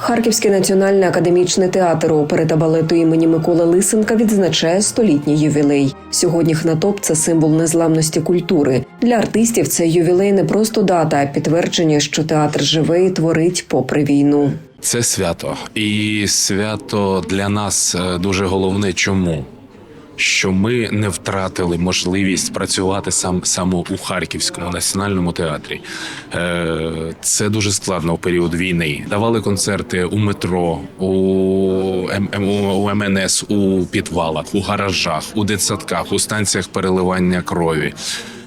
Харківський національний академічний театр опери та балету імені Миколи Лисенка відзначає столітній ювілей. Сьогодні хнатоп це символ незламності культури. Для артистів цей ювілей не просто дата, а підтвердження, що театр живе і творить попри війну. Це свято. І свято для нас е, дуже головне. Чому? Що ми не втратили можливість працювати сам саме у Харківському національному театрі. Е, Це дуже складно у період війни. Давали концерти у метро, у, М- у МНС, у підвалах, у гаражах, у дитсадках, у станціях переливання крові.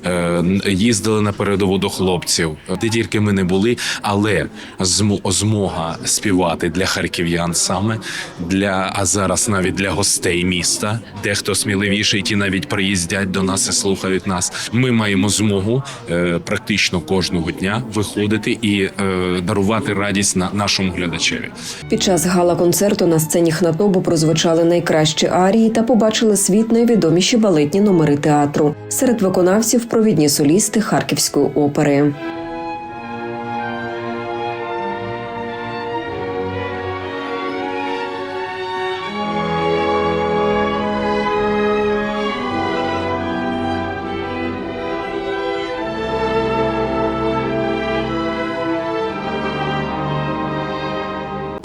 Е, їздили на передову до хлопців, де тільки ми не були, але змо- змога співати для харків'ян саме для а зараз навіть для гостей міста, де хто сміливіший, ті навіть приїздять до нас і слухають нас. Ми маємо змогу е, практично кожного дня виходити і е, дарувати радість на нашому глядачеві. Під час гала-концерту на сцені хнатобу прозвучали найкращі арії та побачили світ найвідоміші балетні номери театру. Серед виконавців провідні солісти Харківської опери.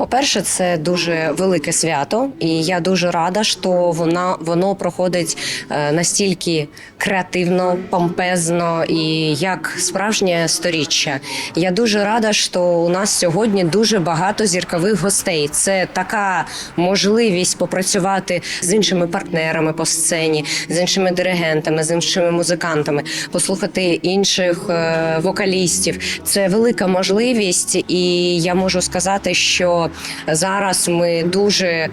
По-перше, це дуже велике свято, і я дуже рада, що вона воно проходить е, настільки креативно, помпезно і як справжнє сторіччя. Я дуже рада, що у нас сьогодні дуже багато зіркових гостей. Це така можливість попрацювати з іншими партнерами по сцені, з іншими диригентами, з іншими музикантами, послухати інших е, вокалістів. Це велика можливість, і я можу сказати, що зараз ми дуже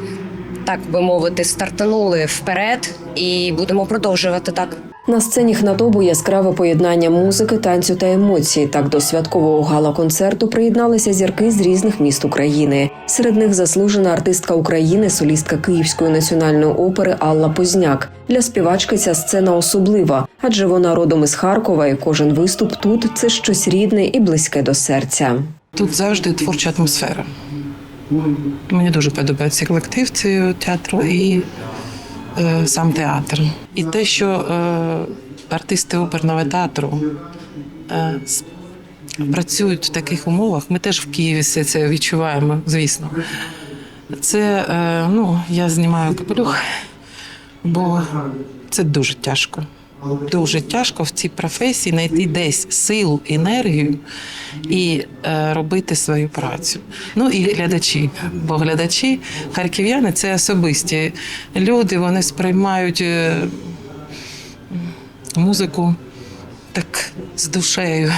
так би мовити стартанули вперед і будемо продовжувати так. На сцені хнатобу яскраве поєднання музики, танцю та емоцій. Так до святкового гала-концерту приєдналися зірки з різних міст України. Серед них заслужена артистка України, солістка Київської національної опери Алла Позняк. Для співачки ця сцена особлива, адже вона родом із Харкова, і кожен виступ тут це щось рідне і близьке до серця. Тут завжди творча атмосфера. Мені дуже подобається колектив цього театру і е, сам театр. І те, що е, артисти оперного театру е, працюють в таких умовах, ми теж в Києві все це відчуваємо, звісно. Це е, ну, я знімаю капелюх, бо це дуже тяжко. Дуже тяжко в цій професії знайти десь силу, енергію і е, робити свою працю. Ну і глядачі, бо глядачі, харків'яни це особисті люди, вони сприймають е, музику так з душею.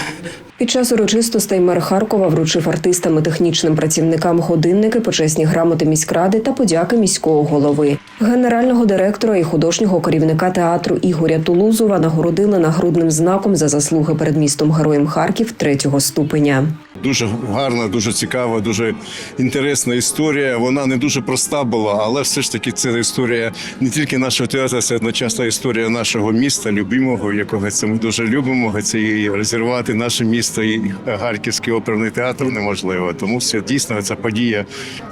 Під час урочистостей мер Харкова вручив артистам і технічним працівникам годинники, почесні грамоти міськради та подяки міського голови. Генерального директора і художнього керівника театру Ігоря Тулузова нагородили нагрудним знаком за заслуги перед містом Героєм Харків третього ступеня. Дуже гарна, дуже цікава, дуже інтересна історія. Вона не дуже проста була, але все ж таки це історія не тільки нашого театру, це одночасна історія нашого міста, любимого, якого це ми дуже любимо. Це і розірвати наше місто і Харківський оперний театр неможливо. Тому це дійсно ця подія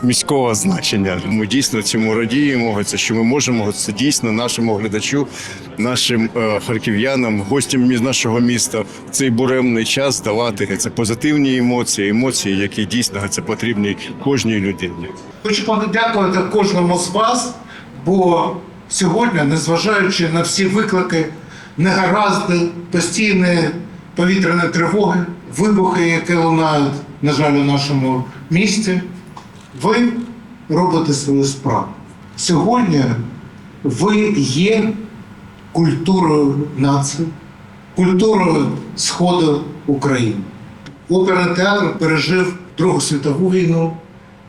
міського значення. Ми дійсно цьому радіємо. Це що ми можемо це дійсно нашому глядачу, нашим е, харків'янам, гостям нашого міста цей буремний час давати це позитивні емоції, емоції, які дійсно це потрібні кожній людині. Хочу подякувати кожному з вас, бо сьогодні, незважаючи на всі виклики, негаразди, постійні повітряні тривоги, вибухи, які лунають, на жаль, у нашому місті, ви робите свою справу. Сьогодні ви є культурою нації, культурою Сходу України. Оперний театр пережив Другу світову війну.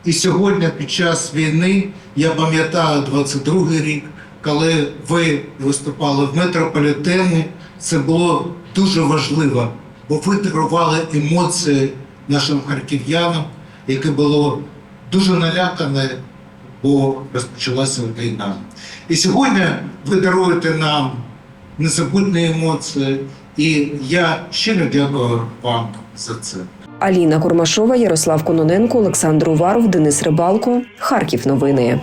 І сьогодні, під час війни, я пам'ятаю 22-й рік, коли ви виступали в метрополітені, це було дуже важливо, бо ви дарували емоції нашим харків'янам, яке було дуже налякане, бо розпочалася війна. І сьогодні ви даруєте нам незабутні емоції, і я щиро дякую вам за це. Аліна Курмашова, Ярослав Кононенко, Олександр Уваров, Денис Рибалко. Харків. Новини.